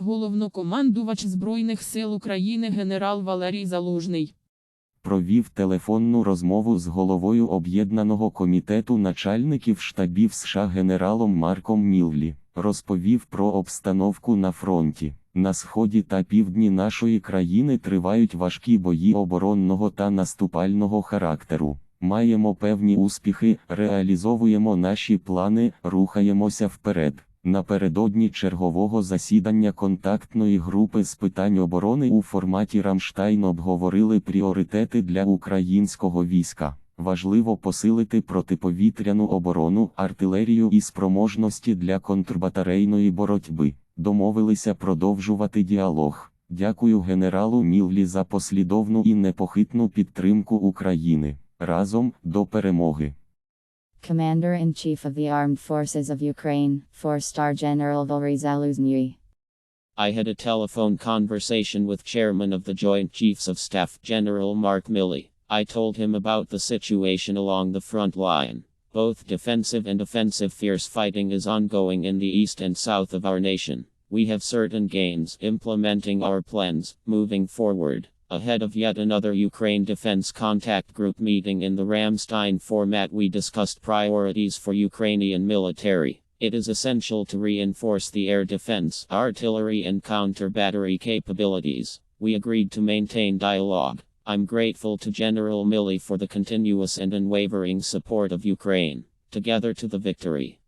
Головнокомандувач Збройних сил України генерал Валерій Залужний. Провів телефонну розмову з головою Об'єднаного комітету начальників штабів США генералом Марком Міллі. Розповів про обстановку на фронті. На сході та півдні нашої країни тривають важкі бої оборонного та наступального характеру. Маємо певні успіхи, реалізовуємо наші плани, рухаємося вперед. Напередодні чергового засідання контактної групи з питань оборони у форматі Рамштайн обговорили пріоритети для українського війська. Важливо посилити протиповітряну оборону, артилерію і спроможності для контрбатарейної боротьби. Домовилися продовжувати діалог. Дякую генералу Міллі за послідовну і непохитну підтримку України. Разом до перемоги. Commander-in-Chief of the Armed Forces of Ukraine, 4-star General Valery Zaluzny. I had a telephone conversation with Chairman of the Joint Chiefs of Staff, General Mark Milley. I told him about the situation along the front line. Both defensive and offensive fierce fighting is ongoing in the east and south of our nation. We have certain gains implementing our plans, moving forward. Ahead of yet another Ukraine Defense Contact Group meeting in the Ramstein format, we discussed priorities for Ukrainian military. It is essential to reinforce the air defense, artillery, and counter battery capabilities. We agreed to maintain dialogue. I'm grateful to General Milley for the continuous and unwavering support of Ukraine. Together to the victory.